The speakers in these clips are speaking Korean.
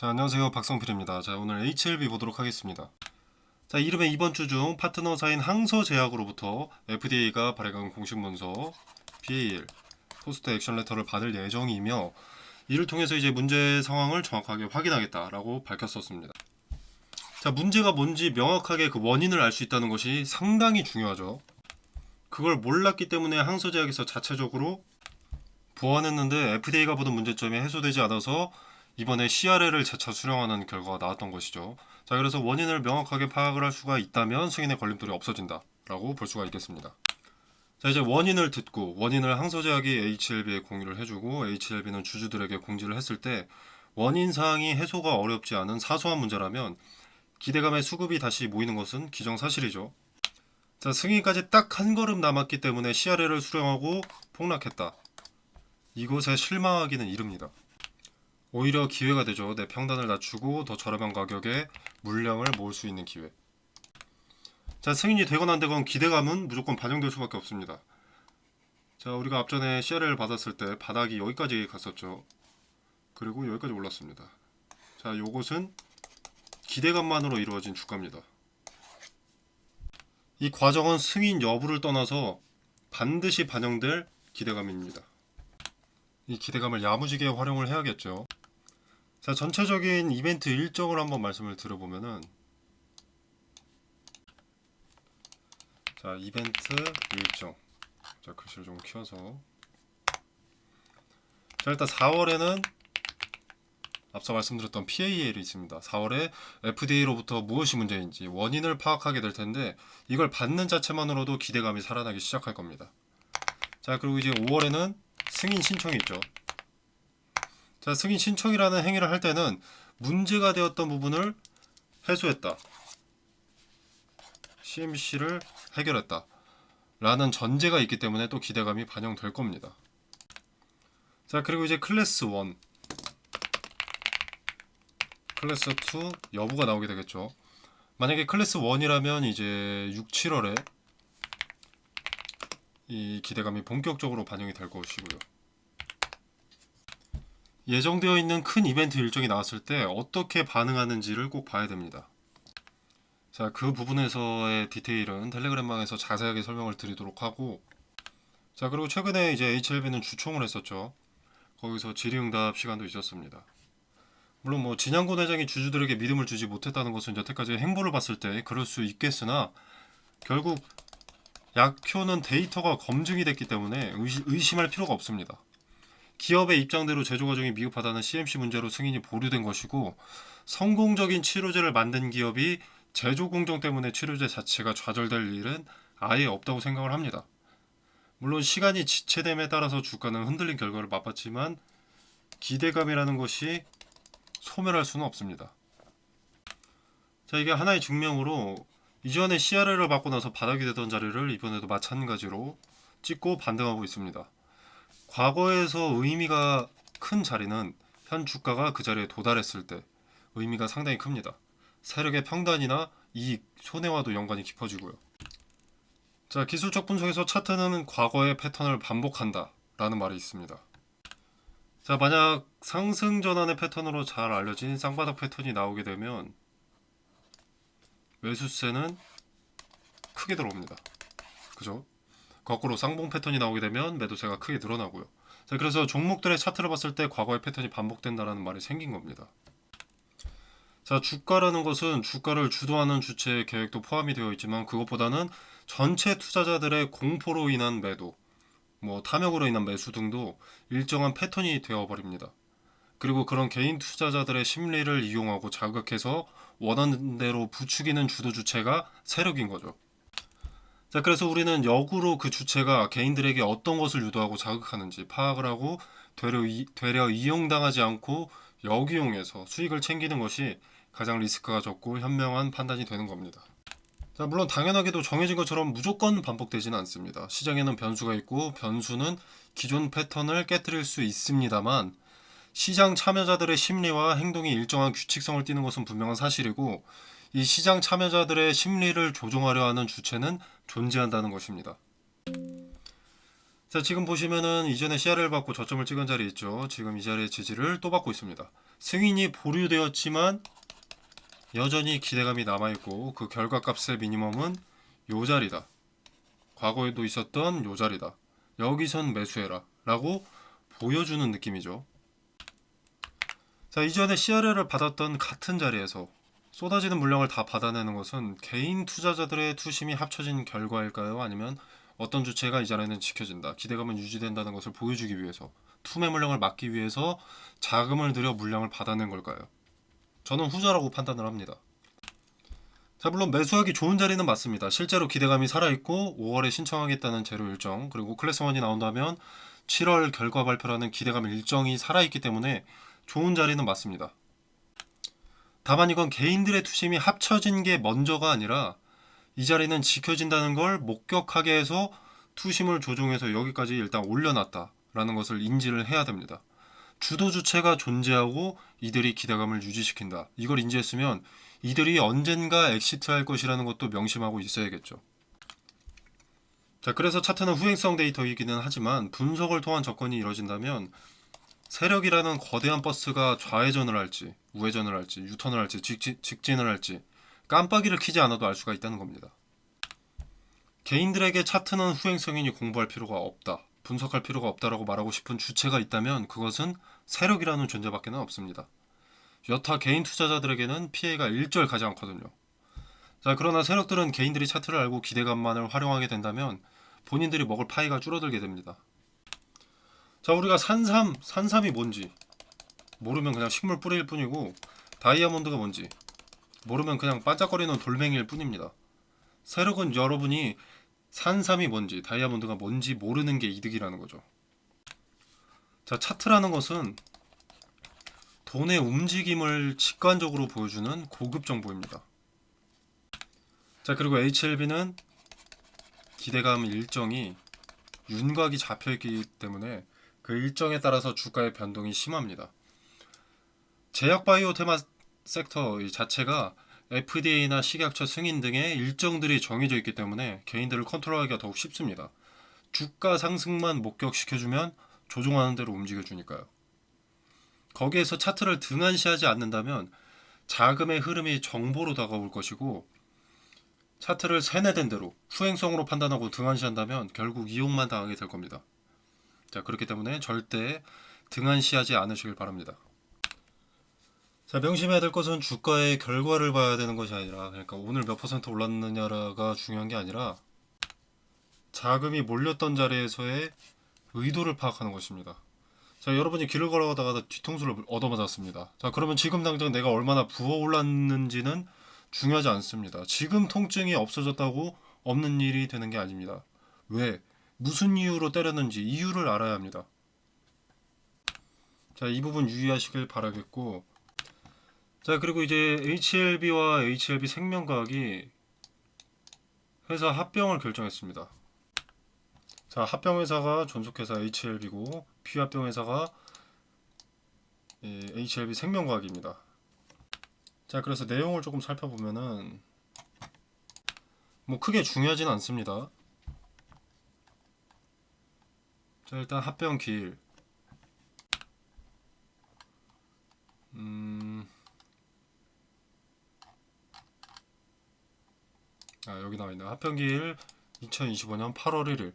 자, 안녕하세요. 박성필입니다. 자, 오늘 HLB 보도록 하겠습니다. 자, 이름의 이번 주 중 파트너사인 항서제약으로부터 FDA가 발행한 공식 문서 BAL 포스트 액션 레터를 받을 예정이며 이를 통해서 이제 문제 상황을 정확하게 확인하겠다라고 밝혔었습니다. 자, 문제가 뭔지 명확하게 그 원인을 알 수 있다는 것이 상당히 중요하죠. 그걸 몰랐기 때문에 항서제약에서 자체적으로 보완했는데 FDA가 보던 문제점이 해소되지 않아서 이번에 CRL을 재차 수령하는 결과가 나왔던 것이죠. 자, 그래서 원인을 명확하게 파악을 할 수가 있다면 승인의 걸림돌이 없어진다라고 볼 수가 있겠습니다. 자, 이제 원인을 듣고 원인을 항소제약이 HLB에 공유를 해주고 HLB는 주주들에게 공지를 했을 때 원인 사항이 해소가 어렵지 않은 사소한 문제라면 기대감의 수급이 다시 모이는 것은 기정사실이죠. 자, 승인까지 딱 한 걸음 남았기 때문에 CRL을 수령하고 폭락했다. 이곳에 실망하기는 이릅니다. 오히려 기회가 되죠. 내 평단을 낮추고 더 저렴한 가격에 물량을 모을 수 있는 기회. 자, 승인이 되건 안 되건 기대감은 무조건 반영될 수밖에 없습니다. 자, 우리가 앞전에 CR을 받았을 때 바닥이 여기까지 갔었죠. 그리고 여기까지 올랐습니다. 자, 요것은 기대감만으로 이루어진 주가입니다. 이 과정은 승인 여부를 떠나서 반드시 반영될 기대감입니다. 이 기대감을 야무지게 활용을 해야겠죠. 자, 전체적인 이벤트 일정을 한번 말씀을 드려보면은 자, 이벤트 일정. 자, 글씨를 좀 키워서 자, 일단 4월에는 앞서 말씀드렸던 PAL이 있습니다. 4월에 FDA로부터 무엇이 문제인지 원인을 파악하게 될 텐데 이걸 받는 자체만으로도 기대감이 살아나기 시작할 겁니다. 자, 그리고 이제 5월에는 승인 신청이 있죠. 자, 승인 신청이라는 행위를 할 때는 문제가 되었던 부분을 해소했다. CMC를 해결했다. 라는 전제가 있기 때문에 또 기대감이 반영될 겁니다. 자, 그리고 이제 클래스 1. 클래스 2 여부가 나오게 되겠죠. 만약에 클래스 1이라면 이제 6, 7월에 이 기대감이 본격적으로 반영이 될 것이고요. 예정되어 있는 큰 이벤트 일정이 나왔을 때 어떻게 반응하는지를 꼭 봐야 됩니다. 자, 그 부분에서의 디테일은 텔레그램망에서 자세하게 설명을 드리도록 하고 자, 그리고 최근에 이제 HLB는 주총을 했었죠. 거기서 질의응답 시간도 있었습니다. 물론 뭐 진양곤 회장이 주주들에게 믿음을 주지 못했다는 것은 여태까지 행보를 봤을 때 그럴 수 있겠으나 결국 약효는 데이터가 검증이 됐기 때문에 의심, 의심할 필요가 없습니다. 기업의 입장대로 제조 과정이 미흡하다는 CMC 문제로 승인이 보류된 것이고 성공적인 치료제를 만든 기업이 제조 공정 때문에 치료제 자체가 좌절될 일은 아예 없다고 생각을 합니다. 물론 시간이 지체됨에 따라서 주가는 흔들린 결과를 맛봤지만 기대감이라는 것이 소멸할 수는 없습니다. 자 이게 하나의 증명으로 이전에 CRL을 받고 나서 바닥이 되던 자리를 이번에도 마찬가지로 찍고 반등하고 있습니다. 과거에서 의미가 큰 자리는 현 주가가 그 자리에 도달했을 때 의미가 상당히 큽니다. 세력의 평단이나 이익, 손해와도 연관이 깊어지고요. 자, 기술적 분석에서 차트는 과거의 패턴을 반복한다 라는 말이 있습니다. 자, 만약 상승 전환의 패턴으로 잘 알려진 쌍바닥 패턴이 나오게 되면 매수세는 크게 들어옵니다. 그죠? 거꾸로 쌍봉 패턴이 나오게 되면 매도세가 크게 늘어나고요. 자, 그래서 종목들의 차트를 봤을 때 과거의 패턴이 반복된다라는 말이 생긴 겁니다. 자, 주가라는 것은 주가를 주도하는 주체의 계획도 포함이 되어 있지만 그것보다는 전체 투자자들의 공포로 인한 매도, 뭐 탐욕으로 인한 매수 등도 일정한 패턴이 되어 버립니다. 그리고 그런 개인 투자자들의 심리를 이용하고 자극해서 원하는 대로 부추기는 주도 주체가 세력인 거죠. 자, 그래서 우리는 역으로 그 주체가 개인들에게 어떤 것을 유도하고 자극하는지 파악을 하고 되려, 이, 되려 이용당하지 않고 역이용해서 수익을 챙기는 것이 가장 리스크가 적고 현명한 판단이 되는 겁니다. 자, 물론 당연하게도 정해진 것처럼 무조건 반복되지는 않습니다. 시장에는 변수가 있고 변수는 기존 패턴을 깨뜨릴 수 있습니다만 시장 참여자들의 심리와 행동이 일정한 규칙성을 띠는 것은 분명한 사실이고 이 시장 참여자들의 심리를 조종하려 하는 주체는 존재한다는 것입니다. 자, 지금 보시면은 이전에 CR을 받고 저점을 찍은 자리 있죠. 지금 이 자리의 지지를 또 받고 있습니다. 승인이 보류되었지만 여전히 기대감이 남아있고 그 결과값의 미니멈은 요 자리다. 과거에도 있었던 요 자리다. 여기선 매수해라. 라고 보여주는 느낌이죠. 자, 이전에 CRL을 받았던 같은 자리에서 쏟아지는 물량을 다 받아내는 것은 개인 투자자들의 투심이 합쳐진 결과일까요? 아니면 어떤 주체가 이 자리는 지켜진다. 기대감은 유지된다는 것을 보여주기 위해서 투매 물량을 막기 위해서 자금을 들여 물량을 받아낸 걸까요? 저는 후자라고 판단을 합니다. 자, 물론 매수하기 좋은 자리는 맞습니다. 실제로 기대감이 살아있고 5월에 신청하겠다는 재료 일정 그리고 클래스 1이 나온다면 7월 결과 발표라는 기대감 일정이 살아있기 때문에 좋은 자리는 맞습니다. 다만 이건 개인들의 투심이 합쳐진 게 먼저가 아니라 이 자리는 지켜진다는 걸 목격하게 해서 투심을 조종해서 여기까지 일단 올려놨다라는 것을 인지를 해야 됩니다. 주도 주체가 존재하고 이들이 기대감을 유지시킨다. 이걸 인지했으면 이들이 언젠가 엑시트할 것이라는 것도 명심하고 있어야겠죠. 자, 그래서 차트는 후행성 데이터이기는 하지만 분석을 통한 접근이 이뤄진다면 세력이라는 거대한 버스가 좌회전을 할지 우회전을 할지 유턴을 할지 직진, 직진 을 할지 깜빡이를 키지 않아도 알 수가 있다는 겁니다. 개인들에게 차트는 후행성이니 공부할 필요가 없다. 분석할 필요가 없다라고 말하고 싶은 주체가 있다면 그것은 세력이라는 존재밖에는 없습니다. 여타 개인 투자자들에게는 피해가 일절 가지 않거든요. 자, 그러나 세력들은 개인들이 차트를 알고 기대감만을 활용하게 된다면 본인들이 먹을 파이가 줄어들게 됩니다. 자, 우리가 산삼, 산삼이 뭔지 모르면 그냥 식물 뿌리일 뿐이고 다이아몬드가 뭔지 모르면 그냥 반짝거리는 돌멩이일 뿐입니다. 세력은 여러분이 산삼이 뭔지 다이아몬드가 뭔지 모르는 게 이득이라는 거죠. 자, 차트라는 것은 돈의 움직임을 직관적으로 보여주는 고급 정보입니다. 자, 그리고 HLB는 기대감 일정이 윤곽이 잡혀 있기 때문에 그 일정에 따라서 주가의 변동이 심합니다. 제약 바이오 테마 섹터 이 자체가 FDA나 식약처 승인 등의 일정들이 정해져 있기 때문에 개인들을 컨트롤하기가 더욱 쉽습니다. 주가 상승만 목격시켜주면 조종하는 대로 움직여주니까요. 거기에서 차트를 등한시하지 않는다면 자금의 흐름이 정보로 다가올 것이고 차트를 세뇌된 대로 수행성으로 판단하고 등한시한다면 결국 이용만 당하게 될 겁니다. 자 그렇기 때문에 절대 등한시하지 않으시길 바랍니다. 자 명심해야 될 것은 주가의 결과를 봐야 되는 것이 아니라 그러니까 오늘 몇 퍼센트 올랐느냐가 중요한 게 아니라 자금이 몰렸던 자리에서의 의도를 파악하는 것입니다. 자 여러분이 길을 걸어가다가 뒤통수를 얻어맞았습니다. 자 그러면 지금 당장 내가 얼마나 부어올랐는지는 중요하지 않습니다. 지금 통증이 없어졌다고 없는 일이 되는 게 아닙니다. 왜? 무슨 이유로 때렸는지 이유를 알아야 합니다. 자, 이 부분 유의하시길 바라겠고, 자, 그리고 이제 HLB와 HLB 생명과학이 회사 합병을 결정했습니다. 자, 합병 회사가 존속회사 HLB고, 피합병 회사가 예, HLB 생명과학입니다. 자, 그래서 내용을 조금 살펴보면은 뭐 크게 중요하진 않습니다. 자, 일단 합병 기일. 음. 아, 여기 나와 있네. 합병 기일 2025년 8월 1일.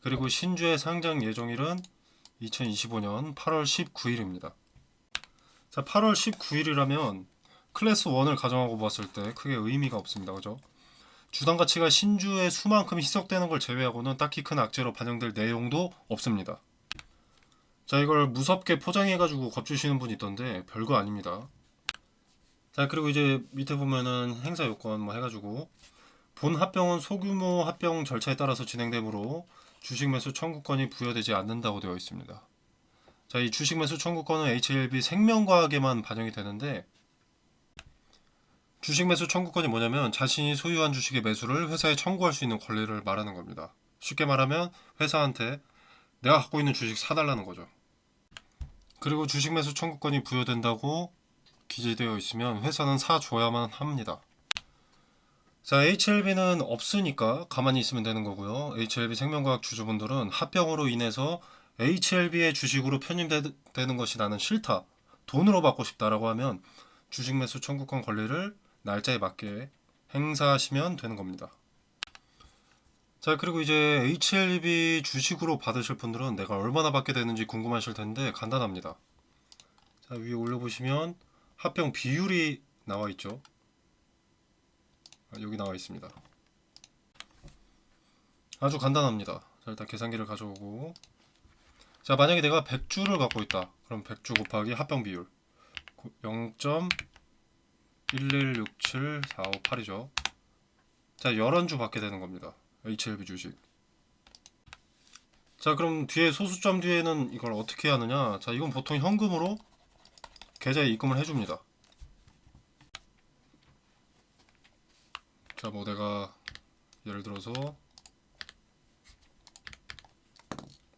그리고 신주의 상장 예정일은 2025년 8월 19일입니다. 자, 8월 19일이라면 클래스 1을 가정하고 봤을 때 크게 의미가 없습니다. 그죠? 주당 가치가 신주의 수만큼 희석되는 걸 제외하고는 딱히 큰 악재로 반영될 내용도 없습니다. 자, 이걸 무섭게 포장해가지고 겁주시는 분이 있던데 별거 아닙니다. 자, 그리고 이제 밑에 보면은 행사 요건 뭐 해가지고 본 합병은 소규모 합병 절차에 따라서 진행되므로 주식 매수 청구권이 부여되지 않는다고 되어 있습니다. 자, 이 주식 매수 청구권은 HLB 생명과학에만 반영이 되는데 주식 매수 청구권이 뭐냐면 자신이 소유한 주식의 매수를 회사에 청구할 수 있는 권리를 말하는 겁니다. 쉽게 말하면 회사한테 내가 갖고 있는 주식 사달라는 거죠. 그리고 주식 매수 청구권이 부여된다고 기재되어 있으면 회사는 사줘야만 합니다. 자, HLB는 없으니까 가만히 있으면 되는 거고요. HLB 생명과학 주주분들은 합병으로 인해서 HLB의 주식으로 편입되는 것이 나는 싫다. 돈으로 받고 싶다라고 하면 주식 매수 청구권 권리를 날짜에 맞게 행사하시면 되는 겁니다. 자, 그리고 이제 HLB 주식으로 받으실 분들은 내가 얼마나 받게 되는지 궁금하실 텐데 간단합니다. 자, 위에 올려 보시면 합병 비율이 나와 있죠. 아, 여기 나와 있습니다. 아주 간단합니다. 자, 일단 계산기를 가져오고 자, 만약에 내가 100주를 갖고 있다. 그럼 100주 곱하기 합병 비율 0.1167458이죠. 자, 11주 받게 되는 겁니다. HLB 주식. 자, 그럼 뒤에 소수점 뒤에는 이걸 어떻게 하느냐? 자, 이건 보통 현금으로 계좌에 입금을 해줍니다. 자, 뭐 내가 예를 들어서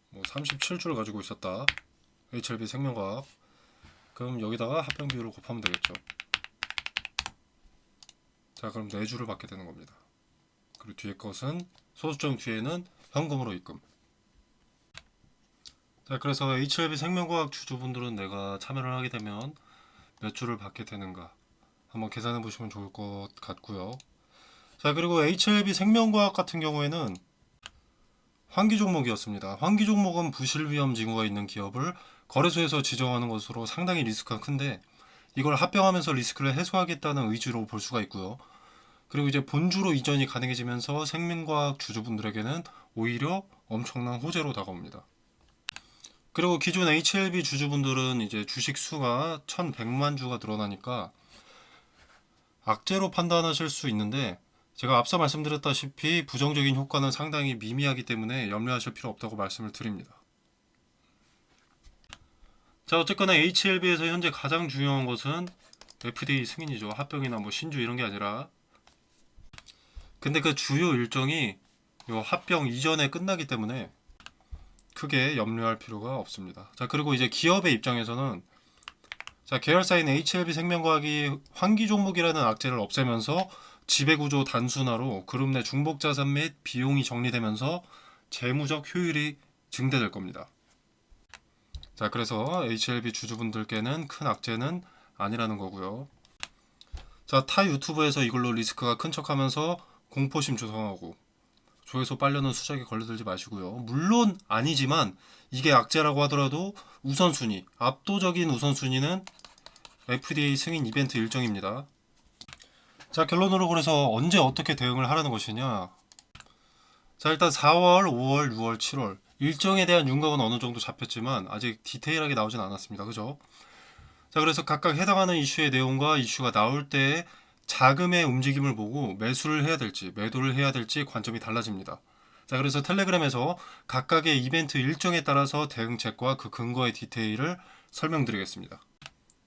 뭐 37주를 가지고 있었다. HLB 생명과학. 그럼 여기다가 합병 비율을 곱하면 되겠죠. 자, 그럼 4주를 받게 되는 겁니다. 그리고 뒤에 것은 소수점 뒤에는 현금으로 입금. 자, 그래서 HLB 생명과학 주주분들은 내가 참여를 하게 되면 몇 주를 받게 되는가 한번 계산해 보시면 좋을 것 같고요. 자, 그리고 HLB 생명과학 같은 경우에는 환기 종목이었습니다. 환기 종목은 부실 위험 징후가 있는 기업을 거래소에서 지정하는 것으로 상당히 리스크가 큰데 이걸 합병하면서 리스크를 해소하겠다는 의지로 볼 수가 있고요. 그리고 이제 본주로 이전이 가능해지면서 생명과학 주주분들에게는 오히려 엄청난 호재로 다가옵니다. 그리고 기존 HLB 주주분들은 이제 주식 수가 1100만 주가 늘어나니까 악재로 판단하실 수 있는데 제가 앞서 말씀드렸다시피 부정적인 효과는 상당히 미미하기 때문에 염려하실 필요 없다고 말씀을 드립니다. 자 어쨌거나 HLB에서 현재 가장 중요한 것은 FDA 승인이죠. 합병이나 뭐 신주 이런 게 아니라 근데 그 주요 일정이 요 합병 이전에 끝나기 때문에 크게 염려할 필요가 없습니다. 자 그리고 이제 기업의 입장에서는 자 계열사인 HLB 생명과학이 환기 종목이라는 악재를 없애면서 지배구조 단순화로 그룹 내 중복 자산 및 비용이 정리되면서 재무적 효율이 증대될 겁니다. 자 그래서 HLB 주주분들께는 큰 악재는 아니라는 거고요. 자 타 유튜브에서 이걸로 리스크가 큰 척하면서 공포심 조성하고 조회수 빨려는 수작에 걸려들지 마시고요. 물론 아니지만 이게 악재라고 하더라도 우선순위, 압도적인 우선순위는 FDA 승인 이벤트 일정입니다. 자 결론으로 그래서 언제 어떻게 대응을 하라는 것이냐? 자 일단 4월, 5월, 6월, 7월. 일정에 대한 윤곽은 어느 정도 잡혔지만 아직 디테일하게 나오진 않았습니다. 그죠? 자 그래서 각각 해당하는 이슈의 내용과 이슈가 나올 때 자금의 움직임을 보고 매수를 해야 될지 매도를 해야 될지 관점이 달라집니다. 자 그래서 텔레그램에서 각각의 이벤트 일정에 따라서 대응책과 그 근거의 디테일을 설명드리겠습니다.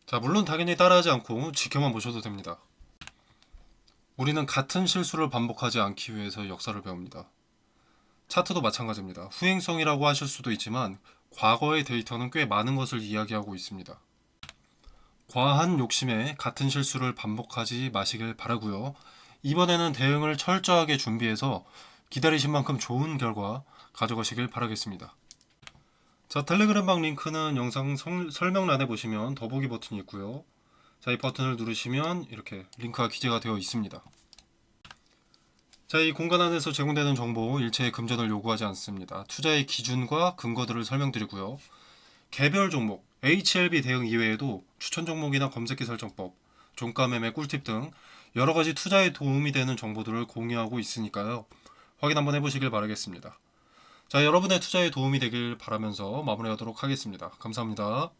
자 물론 당연히 따라하지 않고 지켜만 보셔도 됩니다 우리는 같은 실수를 반복하지 않기 위해서 역사를 배웁니다. 차트도 마찬가지입니다. 후행성이라고 하실 수도 있지만 과거의 데이터는 꽤 많은 것을 이야기하고 있습니다. 과한 욕심에 같은 실수를 반복하지 마시길 바라고요. 이번에는 대응을 철저하게 준비해서 기다리신 만큼 좋은 결과 가져가시길 바라겠습니다. 자, 텔레그램방 링크는 영상 성- 설명란에 보시면 더보기 버튼이 있고요. 자, 이 버튼을 누르시면 이렇게 링크가 기재가 되어 있습니다. 자, 이 공간 안에서 제공되는 정보 일체의 금전을 요구하지 않습니다. 투자의 기준과 근거들을 설명드리고요. 개별 종목, HLB 대응 이외에도 추천 종목이나 검색기 설정법, 종가 매매 꿀팁 등 여러 가지 투자에 도움이 되는 정보들을 공유하고 있으니까요. 확인 한번 해보시길 바라겠습니다. 자, 여러분의 투자에 도움이 되길 바라면서 마무리하도록 하겠습니다. 감사합니다.